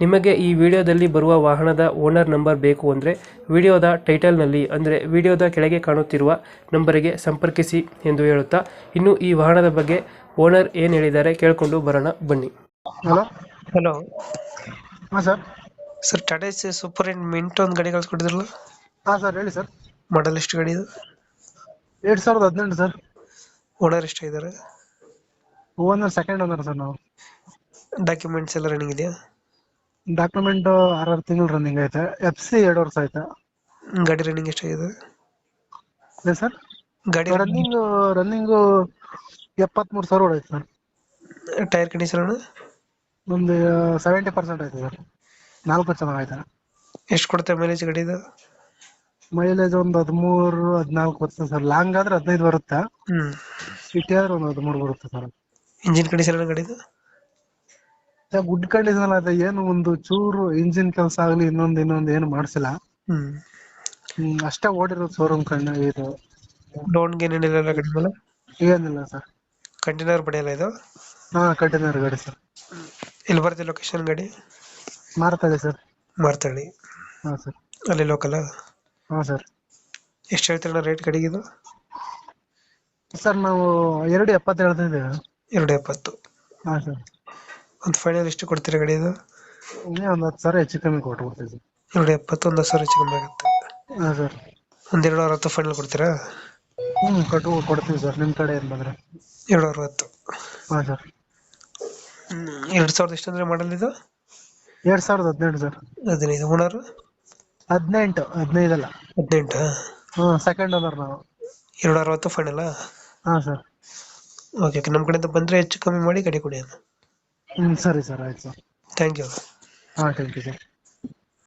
ನಿಮಗೆ ಈ ವಿಡಿಯೋದಲ್ಲಿ ಬರುವ ವಾಹನದ ಓನರ್ ನಂಬರ್ ಬೇಕು ಅಂದರೆ ವಿಡಿಯೋದ ಟೈಟಲ್ನಲ್ಲಿ ಅಂದರೆ ವಿಡಿಯೋದ ಕೆಳಗೆ ಕಾಣುತ್ತಿರುವ ನಂಬರಿಗೆ ಸಂಪರ್ಕಿಸಿ ಎಂದು ಹೇಳುತ್ತಾ ಇನ್ನು ಈ ವಾಹನದ ಬಗ್ಗೆ ಓನರ್ ಏನು ಹೇಳಿದ್ದಾರೆ ಕೇಳಿಕೊಂಡು ಬರೋಣ ಬನ್ನಿ. ಹಲೋ? ಹಲೋ. ಹಾಂ sir. Sir Tata C super and mint ಒಂದು ಗಾಡಿ ಕಳ್ಸ್ಕೊಟ್ಟಿದ್ರಲ್ಲ? ಹಾಂ ಸರ್ ಹೇಳಿ ಸರ್. ಮಾಡಲ್ ಎಷ್ಟು ಗಾಡಿ ಇದು? ಎರಡು ಸಾವಿರದ ಹದಿನೆಂಟು ಸರ್. ಓನರ್ ಎಷ್ಟಾಗಿದ್ದಾರೆ? ಓನರ್ ಸೆಕೆಂಡ್ ಓನರ್ ಸರ್ ನಾವು. ಡಾಕ್ಯುಮೆಂಟ್ಸ್ ಎಲ್ಲ ರನ್ನಿಂಗ್ ಇದೆಯಾ? ಡಾಕ್ಯುಮೆಂಟ್ ಆರಾರು ತಿಂಗಳು ರನ್ನಿಂಗ್ ಐತೆ. ಎಫ್ ಸಿ ಎರಡು ವರ್ಷ ಐತೆ ಗಾಡಿ ರನ್ನಿಂಗ್ ಎಷ್ಟಾಗಿದೆ? ಅದೇ ಸರ್? ಗಾಡಿ ರನ್ನಿಂಗ್ ರನ್ನಿಂಗು ಎಪ್ಪತ್ಮೂರು ಸಾವಿರ ಹೊಡೈತೆ ಸರ್. ಟೈರ್ ಕಂಡೀಷನ್ ಒಂದು ಸೆವೆಂಟಿ ಪರ್ಸೆಂಟ್ ಐತೆ ಸರ್. ನಾಲ್ಕು ಚೆನ್ನಾಗೈತೆ ಎಷ್ಟು ಕೊಡುತ್ತೆ ಮೈಲೇಜ್ ಗಾಡಿ ಇದು ಮೈಲೇಜ್ ಒಂದು ಹದಿಮೂರು ಹದಿನಾಲ್ಕು ಬರ್ತದೆ ಸರ್. ಲಾಂಗ್ ಆದ್ರೆ ಹದಿನೈದು ಬರುತ್ತೆ? ಹ್ಞೂ ಸಿಟಿ ಆದ್ರೆ ಒಂದು ಹದಿಮೂರು ಬರುತ್ತೆ ಸರ್. ಇಂಜಿನ್ ಕಂಡೀಷನ್ ಗಾಡಿದು? ಗುಡ್ ಕಂಡೀಷನ್ ಅದ ಏನು ಒಂದು ಚೂರು ಇಂಜಿನ್ ಕೆಲಸ ಆಗಲಿ ಇನ್ನೊಂದು ಇನ್ನೊಂದು ಏನು ಮಾಡ್ಸಿಲ್ಲ. ಹ್ಮ್. ಅಷ್ಟೇ ಓಡಿರೋದು ಶೋರೂಮ್ ಕಣ್ಣು ಇದು. ಲೋನ್ ಗೇನ್ ಏನಿಲ್ಲ ಗಾಡಿ ಮೇಲೆ ಏನಿಲ್ಲ ಸರ್. ಕಂಟೈನರ್ ಬಡಿಯಲ್ಲ ಇದು? ಹಾ ಕಂಟೈನರ್ ಗಾಡಿ ಸರ್. ಎಲ್ಲಿ ಬರುತ್ತೆ ಲೊಕೇಶನ್ ಗಾಡಿ? ಮಾರ್ತಾಳೆ ಸರ್. ಮಾರ್ತಳ್ಳಿ ಹಾ ಸರ್. ಅಲ್ಲಿ ಲೋಕಲ್ ಹಾ ಸರ್. ಎಷ್ಟು ಹೇಳ್ತೀರಣ್ಣ ರೇಟ್ ಗಾಡಿಗೆ ಇದು? ಸರ್ ನಾವು ಎರಡು ಎಪ್ಪತ್ತು ಹೇಳ್ತಾ ಇದ್ದೇವೆ. ಎರಡು ಎಪ್ಪತ್ತು. ಹಾ ಸರ್. ಒಂದು ಫೈನಲ್ ಎಷ್ಟು ಕೊಡ್ತೀರಾ ಗಡಿ ಇದು? ಇನ್ನೇ ಒಂದು ಹತ್ತು ಸಾವಿರ ಹೆಚ್ಚು ಕಮ್ಮಿ ಕೊಟ್ಬಿಡ್ತೀವಿ. ಸರ್ ಎರಡು ಎಪ್ಪತ್ತೊಂದು ಸಾವಿರ ಹೆಚ್ಚು ಕಮ್ಮಿ ಆಗುತ್ತೆ. ಹಾಂ ಸರ್. ಒಂದು ಎರಡು ಅರವತ್ತು ಫೈನಲ್ ಕೊಡ್ತೀರಾ? ಹ್ಞೂ ಕಟ್ಟು ಕೊಡ್ತೀವಿ ಸರ್ ನಿಮ್ಮ ಕಡೆ ಏನು ಬಂದ್ರೆ. ಎರಡು ಅರವತ್ತು. ಹಾಂ ಸರ್. ಎರಡು ಸಾವಿರದ ಎಷ್ಟು ಅಂದರೆ ಮಾಡಲ್ ಇದು? ಎರಡು ಸಾವಿರದ ಹದಿನೆಂಟು ಸರ್. ಹದಿನೈದು. ಓನರ್ ಹದಿನೆಂಟು ಹದಿನೈದಲ್ಲ ಹದಿನೆಂಟಾ ಹ್ಮ್ ಸೆಕೆಂಡ್ ಓನರ್ ನಾವು. ಎರಡು ಅರವತ್ತು ಫೈನಲ್ಲ ಹಾಂ ಸರ್. ಓಕೆ ಓಕೆ ನಮ್ಮ ಕಡೆಯಿಂದ ಬಂದರೆ ಹೆಚ್ಚು ಕಮ್ಮಿ ಮಾಡಿ ಗಾಡಿ ಕೊಡಿ ಹ್ಮ್ ಸರಿ ಸರ್ ಆಯ್ತು. ಸರ್ ಥ್ಯಾಂಕ್ ಯು ಹಾಂ ಥ್ಯಾಂಕ್ ಯು ಸರ್